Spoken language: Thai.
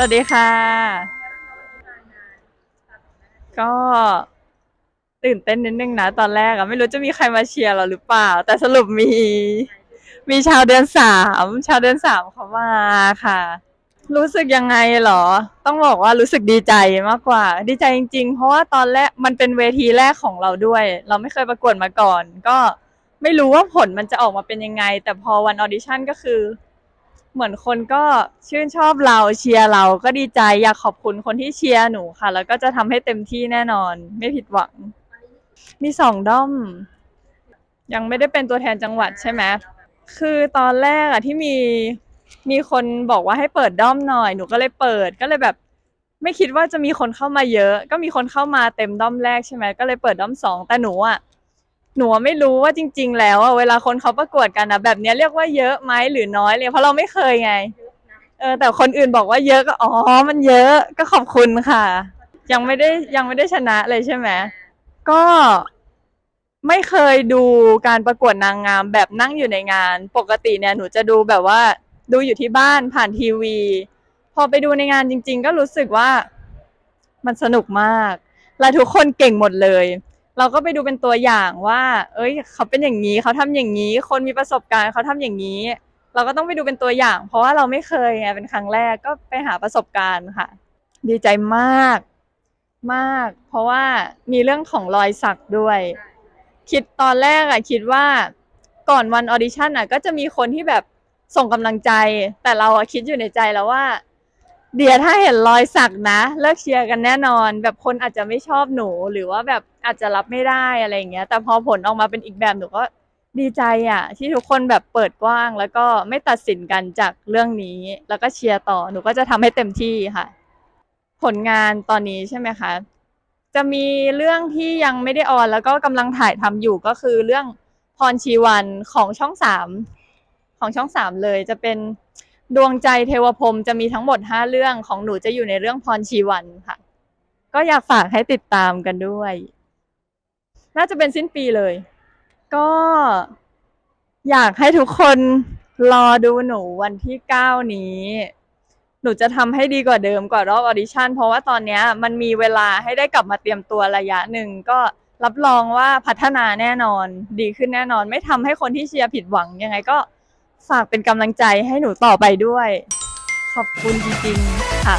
วัสดีค่ะ ก็ตื่นเต้นนิดนึงนะตอนแรกอะไม่รู้จะมีใครมาเชียร์เราหรือเปล่า แต่สรุปมี มีชาวเดือนสามชาวเดือนสามเขามาค่ะ รู้สึกยังไงเหรอ ต้องบอกว่ารู้สึกดีใจมากกว่า ดีใจจริง ๆ เพราะว่าตอนแรกมันเป็นเวทีแรกของเราด้วย เราไม่เคยประกวดมาก่อน ก็ไม่รู้ว่าผลมันจะออกมาเป็นยังไง แต่พอวันออดิชั่นก็คือ เหมือนคนก็ชื่นชอบเราเชียร์เราก็ดีใจอยากขอบคุณคนที่เชียร์หนูค่ะ แล้วก็จะทำให้เต็มที่แน่นอน ไม่ผิดหวัง มีสองด้อม ยังไม่ได้เป็นตัวแทนจังหวัดใช่ไหมคือตอนแรกอะที่มีมีคนบอกว่าให้เปิดด้อมหน่อย หนูก็เลยเปิดก็เลยแบบ ไม่คิดว่าจะมีคนเข้ามาเยอะ ก็มีคนเข้ามาเต็มด้อมแรกใช่ไหมก็เลยเปิดด้อมสองแต่หนูอะ หนูไม่รู้ว่าจริง ๆ แล้วอะเวลาคนเขาประกวดกันอะแบบเนี้ยเรียกว่าเยอะไหมหรือน้อยเลยเพราะเราไม่เคยไงเออแต่คนอื่นบอกว่าเยอะก็อ๋อมันเยอะก็ขอบคุณค่ะ ยังไม่ได้ยังไม่ได้ชนะเลยใช่ไหมก็ไม่เคยดูการประกวดนางงามแบบนั่งอยู่ในงาน ปกติเนี่ยหนูจะดูแบบว่า ดูอยู่ที่บ้านผ่านทีวี พอไปดูในงานจริง ๆ ก็รู้สึกว่ามันสนุกมาก และทุกคนเก่งหมดเลย เราก็ไปดูเป็นตัวอย่างว่า เอ้ย เขาเป็นอย่างนี้ เขาทำอย่างนี้ คนมีประสบการณ์เขาทำอย่างนี้ เราก็ต้องไปดูเป็นตัวอย่าง เพราะว่าเราไม่เคยไงเป็นครั้งแรกก็ไปหาประสบการณ์ค่ะ ดีใจมากมาก เพราะว่ามีเรื่องของรอยสักด้วย คิดตอนแรกอะคิดว่าก่อนวันออดิชั่นอะก็จะมีคนที่แบบส่งกำลังใจ แต่เราอะคิดอยู่ในใจแล้วว่า เดี๋ยวถ้าเห็นรอยสักนะ เลิกเชียร์กันแน่นอน แบบคนอาจจะไม่ชอบหนูหรือว่าแบบอาจจะรับไม่ได้อะไรอย่างเงี้ย แต่พอผลออกมาเป็นอีกแบบหนูก็ดีใจอะที่ทุกคนแบบเปิดกว้าง แล้วก็ไม่ตัดสินกันจากเรื่องนี้ แล้วก็เชียร์ต่อหนูก็จะทำให้เต็มที่ค่ะ ผลงานตอนนี้ใช่ไหมคะ จะมีเรื่องที่ยังไม่ได้ออนแล้วก็กำลังถ่ายทำอยู่ก็คือเรื่องพรชีวันของช่องสามของช่องสามเลยจะเป็น ดวงใจเทวพรมจะมีทั้งหมดห้าเรื่องของหนูจะอยู่ในเรื่องพรชีวันค่ะ ก็อยากฝากให้ติดตามกันด้วย น่าจะเป็นสิ้นปีเลย ก็ อยากให้ทุกคนรอดูหนูวันที่เก้านี้ หนูจะทำให้ดีกว่าเดิมกว่ารอบออดิชั่น เพราะว่าตอนนี้มันมีเวลาให้ได้กลับมาเตรียมตัวระยะหนึ่งก็รับรองว่าพัฒนาแน่นอน ดีขึ้นแน่นอน ไม่ทำให้คนที่เชียร์ผิดหวังยังไงก็ ฝากเป็นกำลังใจให้หนูต่อไปด้วย ขอบคุณจริงๆค่ะ